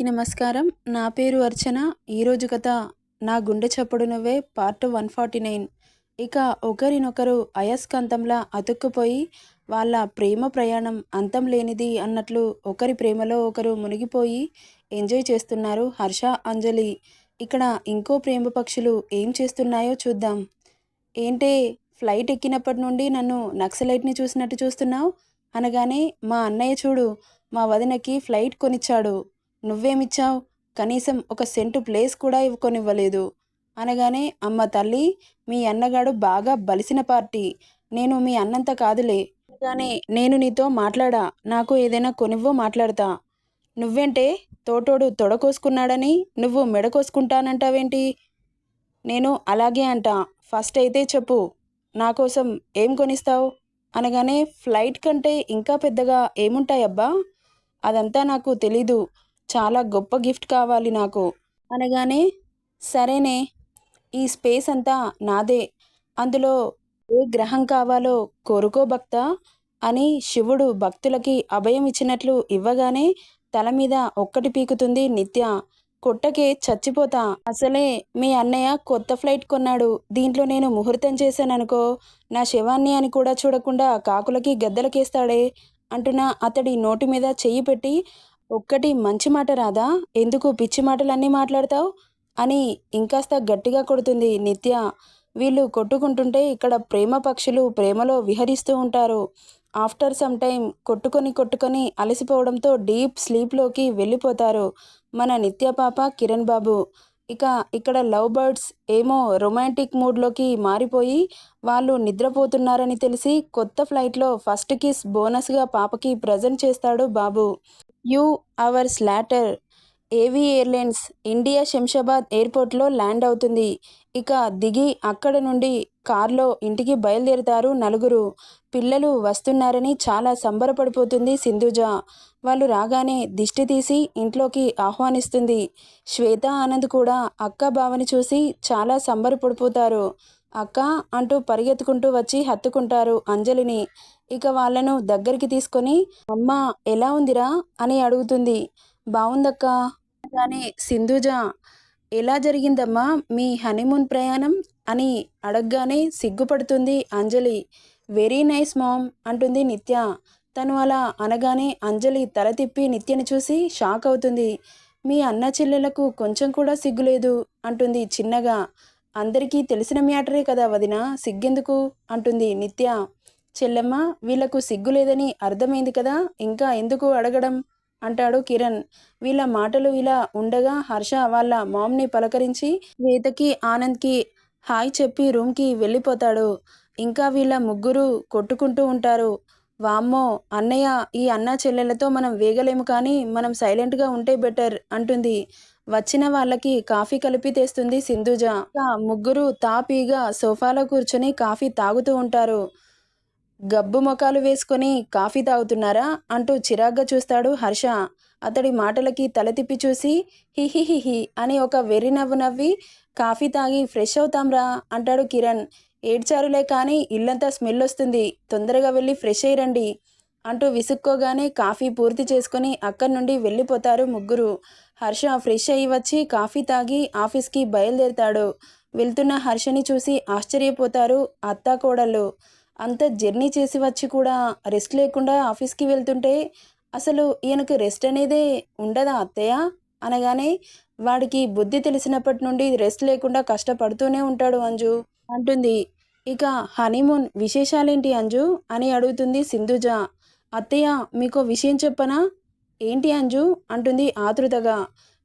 అందరికీ నమస్కారం. నా పేరు అర్చన. ఈరోజు కథ నా గుండె చప్పుడు నువ్వే పార్ట్ వన్ ఫార్టీ నైన్. ఇక ఒకరినొకరు అయస్కాంతంలా అతుక్కుపోయి వాళ్ళ ప్రేమ ప్రయాణం అంతం లేనిది అన్నట్లు ఒకరి ప్రేమలో ఒకరు మునిగిపోయి ఎంజాయ్ చేస్తున్నారు హర్ష అంజలి. ఇక్కడ ఇంకో ప్రేమ పక్షులు ఏం చేస్తున్నాయో చూద్దాం. ఏంటే ఫ్లైట్ ఎక్కినప్పటి నుండి నన్ను నక్సలైట్ని చూసినట్టు చూస్తున్నావు? అనగానే మా అన్నయ్య చూడు మా వదినకి ఫ్లైట్ కొనిచ్చాడు. నువ్వేమిచ్చావు? కనీసం ఒక సెంటు ప్లేస్ కూడా ఇవ్వకొనివ్వలేదు. అనగానే అమ్మ తల్లి మీ అన్నగాడు బాగా బలిసిన పార్టీ. నేను మీ అన్నంత కాదులే. కానీ నేను నీతో మాట్లాడా? నాకు ఏదైనా కొనివ్వో మాట్లాడతా. నువ్వేంటే తోటోడు తొడకోసుకున్నాడని నువ్వు మెడకోసుకుంటానంటావేంటి? నేను అలాగే అంటా. ఫస్ట్ అయితే చెప్పు నా కోసం ఏం కొనిస్తావు? అనగానే ఫ్లైట్ కంటే ఇంకా పెద్దగా ఏముంటాయబ్బా? అదంతా నాకు తెలీదు. చాలా గొప్ప గిఫ్ట్ కావాలి నాకు. అనగానే సరేనే ఈ స్పేస్ అంతా నాదే. అందులో ఏ గ్రహం కావాలో కోరుకో భక్త అని శివుడు భక్తులకి అభయం ఇచ్చినట్లు ఇవ్వగానే తల మీద ఒక్కటి పీకుతుంది నిత్య. కొట్టకే చచ్చిపోతా. అసలే మీ అన్నయ్య కొత్త ఫ్లైట్ కొన్నాడు. దీంట్లో నేను ముహూర్తం చేశాననుకో నా శవాన్ని అని కూడా చూడకుండా కాకులకి గద్దలకేస్తాడే అంటున్న అతడి నోటి మీద చెయ్యి పెట్టి ఒక్కటి మంచి మాట రాదా? ఎందుకు పిచ్చి మాటలన్నీ మాట్లాడతావు? అని ఇంకాస్త గట్టిగా కొడుతుంది నిత్య. వీళ్ళు కొట్టుకుంటుంటే ఇక్కడ ప్రేమ పక్షులు ప్రేమలో విహరిస్తూ ఉంటారు. ఆఫ్టర్ సమ్ టైం కొట్టుకొని కొట్టుకొని అలసిపోవడంతో డీప్ స్లీప్లోకి వెళ్ళిపోతారు మన నిత్య పాప కిరణ్ బాబు. ఇక ఇక్కడ లవ్ బర్డ్స్ ఏమో రొమాంటిక్ మూడ్లోకి మారిపోయి వాళ్ళు నిద్రపోతున్నారని తెలిసి కొత్త ఫ్లైట్లో ఫస్ట్ కిస్ బోనస్గా పాపకి ప్రజెంట్ చేస్తాడు బాబు. Few hours later. A V airlines India Shamshabad ఎయిర్పోర్ట్లో ల్యాండ్ అవుతుంది. ఇక దిగి అక్కడ నుండి కార్లో ఇంటికి బయలుదేరుతారు నలుగురు. పిల్లలు వస్తున్నారని చాలా సంబరపడిపోతుంది సింధుజ. వాళ్ళు రాగానే దిష్టి తీసి ఇంట్లోకి ఆహ్వానిస్తుంది. శ్వేత ఆనంద్ కూడా అక్క బావని చూసి చాలా సంబరపడిపోతారు. అక్క అంటూ పరిగెత్తుకుంటూ వచ్చి హత్తుకుంటారు అంజలిని. ఇక వాళ్ళను దగ్గరికి తీసుకొని అమ్మ ఎలా ఉందిరా? అని అడుగుతుంది. బాగుందక్క కానీ సింధుజ ఎలా జరిగిందమ్మా మీ హనీమూన్ ప్రయాణం? అని అడగగానే సిగ్గుపడుతుంది అంజలి. వెరీ నైస్ మామ్ అంటుంది నిత్య. తను అలా అనగానే అంజలి తల తిప్పి నిత్యని చూసి షాక్ అవుతుంది. మీ అన్న చెల్లెలకు కొంచెం కూడా సిగ్గులేదు అంటుంది చిన్నగా. అందరికీ తెలిసిన మ్యాటరే కదా వదిన సిగ్గెందుకు? అంటుంది నిత్య. చెల్లెమ్మ వీళ్ళకు సిగ్గు లేదని అర్థమైంది కదా ఇంకా ఎందుకు అడగడం? అంటాడు కిరణ్. వీళ్ళ మాటలు ఇలా ఉండగా హర్ష వాళ్ళ మామ్ని పలకరించి శ్వేతకి ఆనంద్కి హాయ్ చెప్పి రూమ్కి వెళ్ళిపోతాడు. ఇంకా వీళ్ళ ముగ్గురు కొట్టుకుంటూ ఉంటారు. వామ్మో అన్నయ్య ఈ అన్న చెల్లెలతో మనం వేగలేము కానీ మనం సైలెంట్గా ఉంటే బెటర్ అంటుంది. వచ్చిన వాళ్ళకి కాఫీ కలిపి తెస్తుంది సింధుజ. ముగ్గురు తాపీగా సోఫాలో కూర్చొని కాఫీ తాగుతూ ఉంటారు. గబ్బు మొఖాలు వేసుకొని కాఫీ తాగుతున్నారా? అంటూ చిరాగ్గా చూస్తాడు హర్ష. అతడి మాటలకి తల తిప్పి చూసి హిహిహిహి అని ఒక వెర్రి నవ్వు నవ్వి కాఫీ తాగి ఫ్రెష్ అవుతాంరా అంటాడు కిరణ్. ఏడ్చారులే కానీ ఇల్లంతా స్మెల్ వస్తుంది. తొందరగా వెళ్ళి ఫ్రెష్ అయ్యండి అంటూ విసుక్కోగానే కాఫీ పూర్తి చేసుకొని అక్కడి నుండి వెళ్ళిపోతారు ముగ్గురు. హర్ష ఫ్రెష్ అయ్యి వచ్చి కాఫీ తాగి ఆఫీస్కి బయలుదేరుతాడు. వెళ్తున్న హర్షని చూసి ఆశ్చర్యపోతారు అత్తా కోడళ్ళు అంత జర్నీ చేసి వచ్చి కూడా రెస్ట్ లేకుండా ఆఫీస్కి వెళ్తుంటే అసలు ఈయనకు రెస్ట్ అనేదే ఉండదా అత్తయ్య? అనగానే వాడికి బుద్ధి తెలిసినప్పటి నుండి రెస్ట్ లేకుండా కష్టపడుతూనే ఉంటాడు అంజు. అంటుంది ఇక హనీమూన్ విశేషాలేంటి అంజు? అని అడుగుతుంది సింధుజ. అత్తయ్య మీకో విషయం చెప్పనా? ఏంటి అంజు? అంటుంది ఆతృతగా.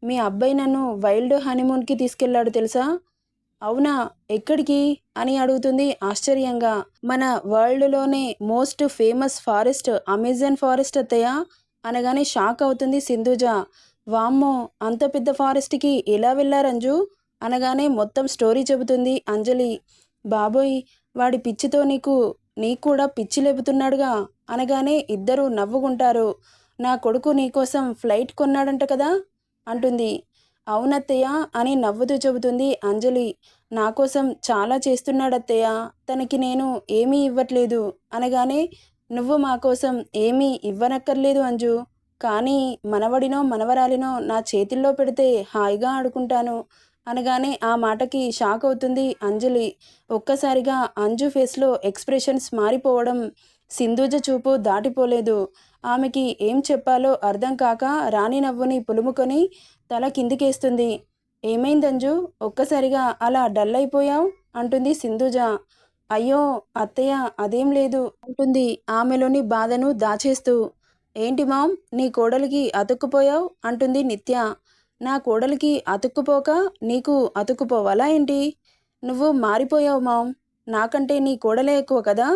మీ అబ్బాయి నన్ను వైల్డ్ హనీమూన్కి తీసుకెళ్ళాడు తెలుసా? అవునా? ఎక్కడికి? అని అడుగుతుంది ఆశ్చర్యంగా. మన వరల్డ్లోనే most famous forest Amazon forest అత్తయ్య? అనగానే షాక్ అవుతుంది సింధుజ. వామ్మో అంత పెద్ద ఫారెస్ట్కి ఎలా వెళ్ళారంజు అనగానే మొత్తం స్టోరీ చెబుతుంది అంజలి. బాబోయ్ వాడి పిచ్చితో నీకు నీకు కూడా పిచ్చి లేపుతున్నాడుగా? అనగానే ఇద్దరూ నవ్వుకుంటారు. నా కొడుకు నీకోసం ఫ్లైట్ కొన్నాడంట కదా? అంటుంది. అవునత్తయ్య అని నవ్వుతూ చెబుతుంది అంజలి. నా కోసం చాలా చేస్తున్నాడత్తయ్య. తనకి నేను ఏమీ ఇవ్వట్లేదు. అనగానే నువ్వు మా కోసం ఏమీ ఇవ్వనక్కర్లేదు అంజు. కానీ మనవడినో మనవరాలినో నా చేతిల్లో పెడితే హాయిగా ఆడుకుంటాను. అనగానే ఆ మాటకి షాక్ అవుతుంది అంజలి. ఒక్కసారిగా అంజు ఫేస్లో ఎక్స్ప్రెషన్స్ మారిపోవడం సింధూజ చూపు దాటిపోలేదు. ఆమెకి ఏం చెప్పాలో అర్థం కాక రాణి నవ్వుని పులుముకొని తల కిందికేస్తుంది. ఏమైంది అంజు? ఒక్కసారిగా అలా డల్ అయిపోయావు అంటుంది సింధుజ. అయ్యో అత్తయ్య అదేం లేదు అంటుంది ఆమెలోని బాధను దాచేస్తూ. ఏంటి మామ్ నీ కోడలికి అతుక్కుపోయావు? అంటుంది నిత్య. నా కోడలికి అతుక్కుపోక నీకు అతుక్కుపోవాలా ఏంటి? నువ్వు మారిపోయావు మామ్. నాకంటే నీ కోడలే ఎక్కువ కదా?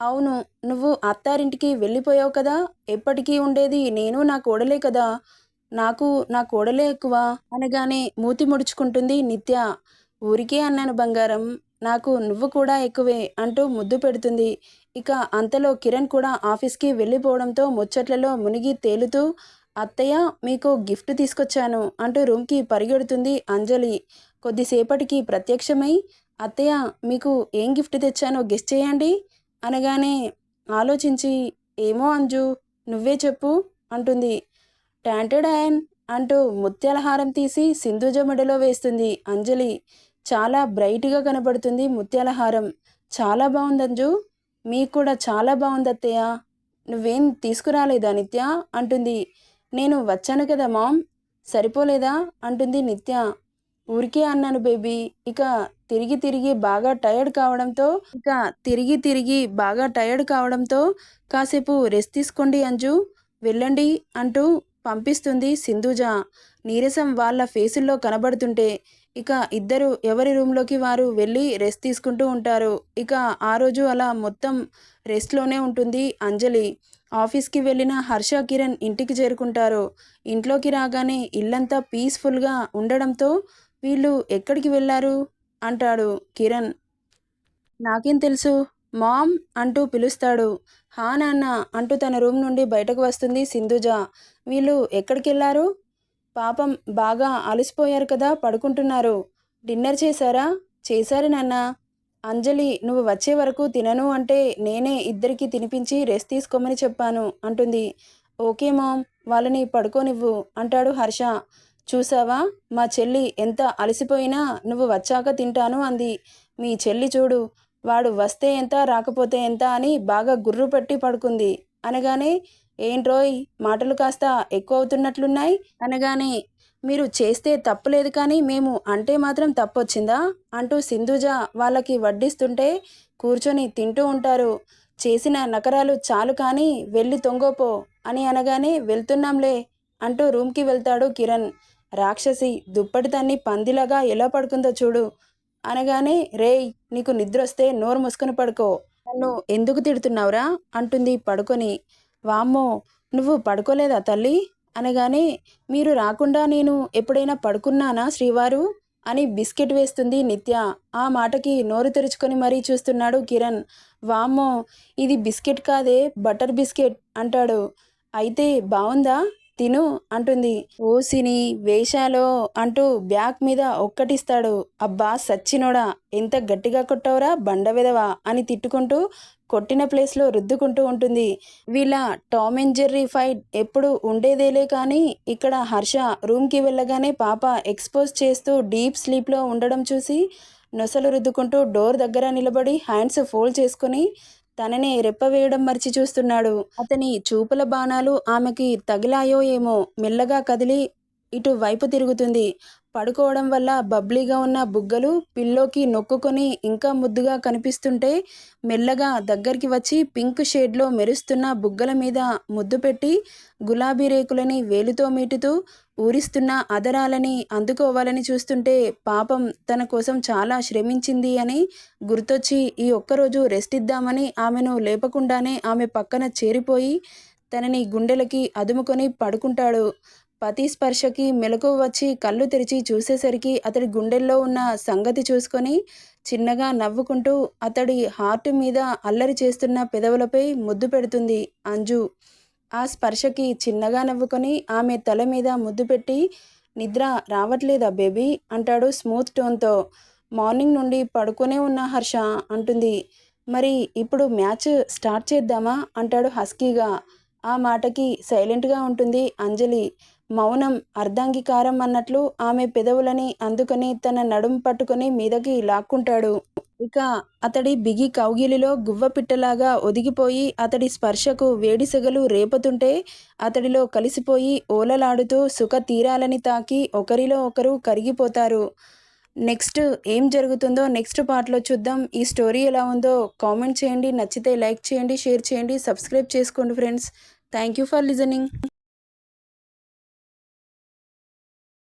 అవును నువ్వు అత్తారింటికి వెళ్ళిపోయావు కదా? ఎప్పటికీ ఉండేది నేను నా కోడలే కదా? నాకు నా కోడలే ఎక్కువ అనగానే మూతి ముడుచుకుంటుంది నిత్య. ఊరికే అన్నాను బంగారం నాకు నువ్వు కూడా ఎక్కువే అంటూ ముద్దు పెడుతుంది. ఇక అంతలో కిరణ్ కూడా ఆఫీస్కి వెళ్ళిపోవడంతో ముచ్చట్లలో మునిగి తేలుతూ అత్తయ్య మీకు గిఫ్ట్ తీసుకొచ్చాను అంటూ రూమ్కి పరిగెడుతుంది అంజలి. కొద్దిసేపటికి ప్రత్యక్షమై అత్తయ్య మీకు ఏం గిఫ్ట్ తెచ్చానో గెస్ట్ చేయండి అనగానే ఆలోచించి ఏమో అంజు నువ్వే చెప్పు అంటుంది. టాంటెడ్ అండ్ అంటూ ముత్యాలహారం తీసి సింధుజ మెడలో వేస్తుంది. అంజలి చాలా బ్రైట్గా కనబడుతుంది ముత్యాలహారం. చాలా బాగుంది అంజు. మీకు కూడా చాలా బాగుంది అత్తయ్య. నువ్వేం తీసుకురాలేదా నిత్య? అంటుంది. నేను వచ్చాను కదా మామ్. సరిపోలేదా? అంటుంది నిత్య. ఊరికే అన్నాను బేబీ. ఇక తిరిగి తిరిగి బాగా టైర్డ్ కావడంతో ఇక తిరిగి తిరిగి బాగా టైర్డ్ కావడంతో కాసేపు రెస్ట్ తీసుకోండి అంజు. వెళ్ళండి అంటూ పంపిస్తుంది సింధుజ. నీరసం వాళ్ళ ఫేసుల్లో కనబడుతుంటే ఇక ఇద్దరు ఎవరి రూమ్లోకి వారు వెళ్ళి రెస్ట్ తీసుకుంటూ ఉంటారు. ఇక ఆ రోజు అలా మొత్తం రెస్ట్లోనే ఉంటుంది అంజలి. ఆఫీస్కి వెళ్ళిన హర్ష కిరణ్ ఇంటికి చేరుకుంటారు. ఇంట్లోకి రాగానే ఇల్లంతా పీస్ఫుల్గా ఉండడంతో వీళ్ళు ఎక్కడికి వెళ్ళారు? అంటాడు కిరణ్. నాకేం తెలుసు? మామ్ అంటూ పిలుస్తాడు. హా నాన్న అంటూ తన రూమ్ నుండి బయటకు వస్తుంది సింధుజ. వీళ్ళు ఎక్కడికి వెళ్ళారు పాపం బాగా అలసిపోయారు కదా పడుకుంటున్నారు. డిన్నర్ చేశారా? చేశారు నాన్న. అంజలి నువ్వు వచ్చే వరకు తినను అంటే నేనే ఇద్దరికి తినిపించి రెస్ట్ తీసుకోమని చెప్పాను అంటుంది. ఓకే మామ్ వాళ్ళని పడుకోనివ్వు అంటాడు హర్ష. చూసావా? మా చెల్లి ఎంత అలసిపోయినా నువ్వు వచ్చాక తింటాను అంది. మీ చెల్లి చూడు వాడు వస్తే ఎంత రాకపోతే ఎంత అని బాగా గుర్రు పెట్టి పడుకుంది. అనగానే ఏంట్రోయ్ మాటలు కాస్త ఎక్కువ అవుతున్నట్లున్నాయి అనగానే మీరు చేస్తే తప్పులేదు కానీ మేము అంటే మాత్రం తప్పొచ్చిందా? అంటూ సింధుజ వాళ్ళకి వడ్డిస్తుంటే కూర్చొని తింటూ ఉంటారు. చేసిన నకరాలు చాలు కానీ వెళ్ళి తొంగోపో అని అనగానే వెళ్తున్నాంలే అంటూ రూమ్కి వెళ్తాడు కిరణ్. రాక్షసి దుప్పటి తన్ని పందిలాగా ఎలా పడుకుందో చూడు. అనగానే రేయ్ నీకు నిద్ర వస్తే నోరు మూసుకొని పడుకో. నన్ను ఎందుకు తిడుతున్నావురా? అంటుంది పడుకొని. వామ్మో నువ్వు పడుకోలేదా తల్లి? అనగానే మీరు రాకుండా నేను ఎప్పుడైనా పడుకున్నానా శ్రీవారు? అని బిస్కెట్ వేస్తుంది నిత్య. ఆ మాటకి నోరు తెరుచుకొని మరీ చూస్తున్నాడు కిరణ్. వామ్మో ఇది బిస్కెట్ కాదే బటర్ బిస్కెట్ అంటాడు. అయితే బాగుందా తిను అంటుంది. ఓసిని వేషాలో అంటూ బ్యాగ్ మీద ఒక్కటిస్తాడు. అబ్బా సచ్చినోడా ఎంత గట్టిగా కొట్టవరా బండవెదవా అని తిట్టుకుంటూ కొట్టిన ప్లేస్లో రుద్దుకుంటూ ఉంటుంది. వీళ్ళ టామ్ అండ్ జెర్రీ ఫైట్ ఎప్పుడు ఉండేదేలే కానీ ఇక్కడ హర్ష రూమ్కి వెళ్ళగానే పాప ఎక్స్పోజ్ చేస్తూ డీప్ స్లీప్లో ఉండడం చూసి నొసలు రుద్దుకుంటూ డోర్ దగ్గర నిలబడి హ్యాండ్స్ ఫోల్డ్ చేసుకొని తననే రెప్పవేయడం మర్చి చూస్తున్నాడు. అతని చూపుల బాణాలు ఆమెకి తగిలాయో ఏమో మెల్లగా కదిలి ఇటు వైపు తిరుగుతుంది. పడుకోవడం వల్ల బబ్లీగా ఉన్న బుగ్గలు పిల్లోకి నొక్కుకొని ఇంకా ముద్దుగా కనిపిస్తుంటే మెల్లగా దగ్గరికి వచ్చి పింక్ షేడ్లో మెరుస్తున్న బుగ్గల మీద ముద్దు పెట్టి గులాబీ రేకులని వేలుతో మీటుతూ ఊరిస్తున్న అదరాలని అందుకోవాలని చూస్తుంటే పాపం తన కోసం చాలా శ్రమించింది అని గుర్తొచ్చి ఈ ఒక్కరోజు రెస్ట్ ఇద్దామని ఆమెను లేపకుండానే ఆమె పక్కన చేరిపోయి తనని గుండెలకి అదుముకొని పడుకుంటాడు. పతి స్పర్శకి మెలకు వచ్చి కళ్ళు తెరిచి చూసేసరికి అతడి గుండెల్లో ఉన్న సంగతి చూసుకొని చిన్నగా నవ్వుకుంటూ అతడి హార్ట్ మీద అల్లరి చేస్తున్న పెదవులపై ముద్దు పెడుతుంది అంజు. ఆ స్పర్శకి చిన్నగా నవ్వుకొని ఆమె తల మీద ముద్దు పెట్టి నిద్ర రావట్లేదా బేబీ అంటాడు స్మూత్ టోన్తో. మార్నింగ్ నుండి పడుకునే ఉన్న హర్ష అంటుంది. మరి ఇప్పుడు మ్యాచ్ స్టార్ట్ చేద్దామా అంటాడు హస్కీగా. ఆ మాటకి సైలెంట్గా ఉంటుంది అంజలి. మౌనం అర్ధాంగీకారం అన్నట్లు ఆమె పెదవులని అందుకొని తన నడుం పట్టుకొని మీదకి లాక్కుంటాడు. ఇక అతడి బిగి కౌగిలిలో గువ్వ పిట్టలాగా ఒదిగిపోయి అతడి స్పర్శకు వేడిసెగలు రేపుతుంటే అతడిలో కలిసిపోయి ఓలలాడుతూ సుఖ తీరాలని తాకి ఒకరిలో ఒకరు కరిగిపోతారు. నెక్స్ట్ ఏం జరుగుతుందో నెక్స్ట్ పార్ట్లో చూద్దాం. ఈ స్టోరీ ఎలా ఉందో కామెంట్ చేయండి. నచ్చితే లైక్ చేయండి షేర్ చేయండి సబ్స్క్రైబ్ చేసుకోండి friends. Thank you for listening.